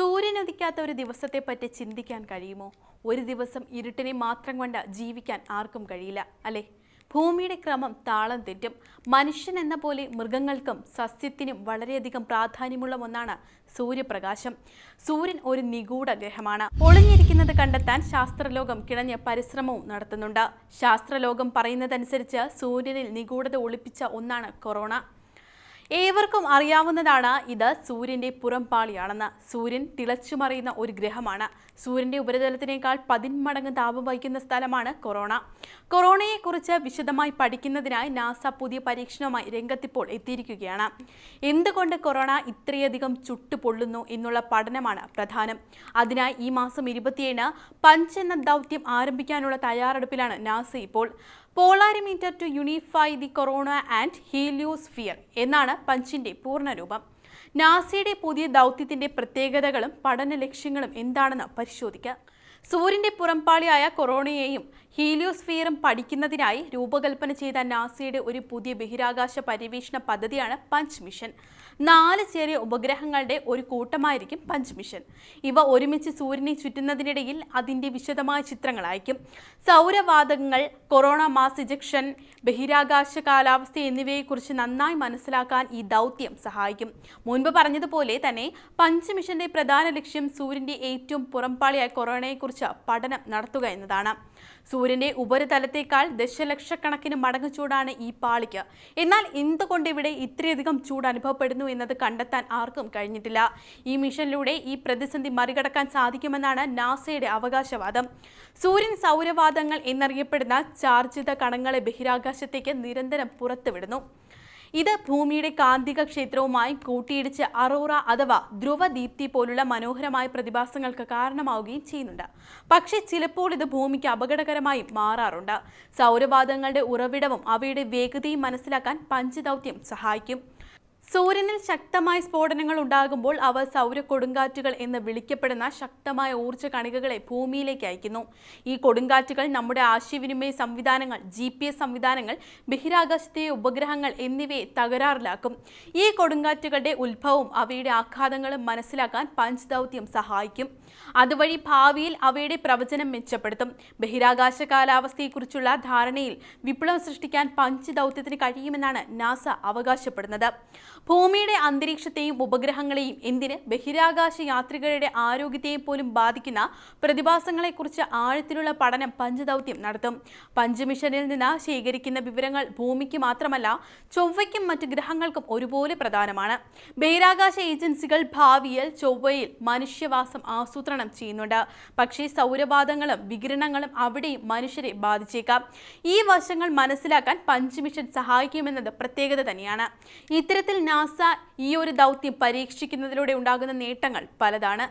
സൂര്യനുദിക്കാത്ത ഒരു ദിവസത്തെപ്പറ്റി ചിന്തിക്കാൻ കഴിയുമോ? ഒരു ദിവസം ഇരുട്ടിനെ മാത്രം കൊണ്ട് ജീവിക്കാൻ ആർക്കും കഴിയില്ല അല്ലേ? ഭൂമിയുടെ ക്രമം താളം തെറ്റും. മനുഷ്യൻ എന്ന പോലെ മൃഗങ്ങൾക്കും സസ്യത്തിനും വളരെയധികം പ്രാധാന്യമുള്ള ഒന്നാണ് സൂര്യപ്രകാശം. സൂര്യൻ ഒരു നിഗൂഢ ഗ്രഹമാണ്. ഒളിഞ്ഞിരിക്കുന്നത് കണ്ടെത്താൻ ശാസ്ത്രലോകം കിണഞ്ഞ് പരിശ്രമവും നടത്തുന്നുണ്ട്. ശാസ്ത്രലോകം പറയുന്നതനുസരിച്ച് സൂര്യനിൽ നിഗൂഢത ഒളിപ്പിച്ച ഒന്നാണ് കൊറോണ. ഏവർക്കും അറിയാവുന്നതാണ് ഇത് സൂര്യന്റെ പുറംപാളിയാണെന്ന്. സൂര്യൻ തിളച്ചു മറിയുന്ന ഒരു ഗ്രഹമാണ്. സൂര്യന്റെ ഉപരിതലത്തിനേക്കാൾ പതിന്മടങ്ങ് താപം വഹിക്കുന്ന സ്ഥലമാണ് കൊറോണ. കൊറോണയെക്കുറിച്ച് വിശദമായി പഠിക്കുന്നതിനായി നാസ പുതിയ പരീക്ഷണവുമായി രംഗത്തിപ്പോൾ എത്തിയിരിക്കുകയാണ്. എന്തുകൊണ്ട് കൊറോണ ഇത്രയധികം ചുട്ടുപൊള്ളുന്നു എന്നുള്ള പഠനമാണ് പ്രധാനം. അതിനായി ഈ മാസം ഇരുപത്തിയേഴിന് പഞ്ച് എന്ന ദൗത്യം ആരംഭിക്കാനുള്ള തയ്യാറെടുപ്പിലാണ് നാസ ഇപ്പോൾ. Polarimeter to unify the corona and heliosphere എന്നാണ് പഞ്ചിന്റെ പൂർണരൂപം. നാസയുടെ പുതിയ ദൗത്യത്തിന്റെ പ്രത്യേകതകളും പഠന ലക്ഷ്യങ്ങളും എന്താണെന്ന് പരിശോധിക്കാം. സൂര്യന്റെ പുറംപാളിയായ കൊറോണയെയും ഹീലിയോസ്ഫിയറും പഠിക്കുന്നതിനായി രൂപകൽപ്പന ചെയ്ത നാസയുടെ ഒരു പുതിയ ബഹിരാകാശ പര്യവേഷണ പദ്ധതിയാണ് പഞ്ച് മിഷൻ. നാല് ചെറിയ ഉപഗ്രഹങ്ങളുടെ ഒരു കൂട്ടമായിരിക്കും പഞ്ച് മിഷൻ. ഇവ ഒരുമിച്ച് സൂര്യനെ ചുറ്റുന്നതിനിടയിൽ അതിന്റെ വിശദമായ ചിത്രങ്ങൾ അയക്കും. സൗരവാതകങ്ങൾ കൊറോണ മാസ് ഇജക്ഷൻ ബഹിരാകാശ കാലാവസ്ഥ എന്നിവയെക്കുറിച്ച് നന്നായി മനസ്സിലാക്കാൻ ഈ ദൗത്യം സഹായിക്കും. മുൻപ് പറഞ്ഞതുപോലെ തന്നെ പഞ്ച് മിഷന്റെ പ്രധാന ലക്ഷ്യം സൂര്യന്റെ ഏറ്റവും പുറംപാളിയായ കൊറോണയെക്കുറിച്ച് പഠനം നടത്തുക എന്നതാണ്. സൂര്യന്റെ ഉപരിതലത്തേക്കാൾ ദശലക്ഷക്കണക്കിന് മടങ്ങ് ചൂടാണ് ഈ പാളിക്ക്. എന്നാൽ എന്തുകൊണ്ട് ഇവിടെ ഇത്രയധികം ചൂട് അനുഭവപ്പെടുന്നു എന്നത് കണ്ടെത്താൻ ആർക്കും കഴിഞ്ഞിട്ടില്ല. ഈ മിഷനിലൂടെ ഈ പ്രതിസന്ധി മറികടക്കാൻ സാധിക്കുമെന്നാണ് നാസയുടെ അവകാശവാദം. സൂര്യൻ സൗരവാദങ്ങൾ എന്നറിയപ്പെടുന്ന ചാർജിത കണങ്ങളെ ബഹിരാകാശത്തേക്ക് നിരന്തരം പുറത്തുവിടുന്നു. ഇത് ഭൂമിയുടെ കാന്തിക ക്ഷേത്രവുമായി കൂട്ടിയിടിച്ച് അറോറ അഥവാ ധ്രുവദീപ്തി പോലുള്ള മനോഹരമായ പ്രതിഭാസങ്ങൾക്ക് കാരണമാവുകയും ചെയ്യുന്നുണ്ട്. പക്ഷേ ചിലപ്പോൾ ഇത് ഭൂമിക്ക് അപകടകരമായി മാറാറുണ്ട്. സൗരവാദങ്ങളുടെ ഉറവിടവും അവയുടെ വേഗതയും മനസ്സിലാക്കാൻ പഞ്ചദൗത്യം സഹായിക്കും. സൂര്യനിൽ ശക്തമായ സ്ഫോടനങ്ങൾ ഉണ്ടാകുമ്പോൾ അവ സൗര കൊടുങ്കാറ്റുകൾ എന്ന് വിളിക്കപ്പെടുന്ന ശക്തമായ ഊർജ കണികകളെ ഭൂമിയിലേക്ക് അയക്കുന്നു. ഈ കൊടുങ്കാറ്റുകൾ നമ്മുടെ ആശയവിനിമയ സംവിധാനങ്ങൾ ജി പി എസ് സംവിധാനങ്ങൾ ബഹിരാകാശത്തെ ഉപഗ്രഹങ്ങൾ എന്നിവയെ തകരാറിലാക്കും. ഈ കൊടുങ്കാറ്റുകളുടെ ഉത്ഭവവും അവയുടെ ആഘാതങ്ങളും മനസ്സിലാക്കാൻ പഞ്ച് ദൗത്യം സഹായിക്കും. അതുവഴി ഭാവിയിൽ അവയുടെ പ്രവചനം മെച്ചപ്പെടുത്തും. ബഹിരാകാശ കാലാവസ്ഥയെക്കുറിച്ചുള്ള ധാരണയിൽ വിപ്ലവം സൃഷ്ടിക്കാൻ പഞ്ച് ദൗത്യത്തിന് കഴിയുമെന്നാണ് നാസ അവകാശപ്പെടുന്നത്. ഭൂമിയുടെ അന്തരീക്ഷത്തെയും ഉപഗ്രഹങ്ങളെയും എന്തിന് ബഹിരാകാശ യാത്രികരുടെ ആരോഗ്യത്തെയും പോലും ബാധിക്കുന്ന പ്രതിഭാസങ്ങളെക്കുറിച്ച് ആഴത്തിലുള്ള പഠനം പഞ്ചദൗത്യം നടത്തും. പഞ്ച് മിഷനിൽ നിന്ന് ശേഖരിക്കുന്ന വിവരങ്ങൾ ഭൂമിക്ക് മാത്രമല്ല ചൊവ്വയ്ക്കും മറ്റ് ഗ്രഹങ്ങൾക്കും ഒരുപോലെ പ്രധാനമാണ്. ബഹിരാകാശ ഏജൻസികൾ ഭാവിയിൽ ചൊവ്വയിൽ മനുഷ്യവാസം ആസൂത്രണം ചെയ്യുന്നുണ്ട്. പക്ഷേ സൗരവാദങ്ങളും വികിരണങ്ങളും അവിടെയും മനുഷ്യരെ ബാധിച്ചേക്കാം. ഈ വശങ്ങൾ മനസ്സിലാക്കാൻ പഞ്ച് മിഷൻ സഹായിക്കുമെന്നത് പ്രത്യേകത തന്നെയാണ്. ഇത്തരത്തിൽ നാസ ഈ ഒരു ദൗത്യം പരീക്ഷിക്കുന്നതിലൂടെ ഉണ്ടാകുന്ന നേട്ടങ്ങൾ പലതാണ്.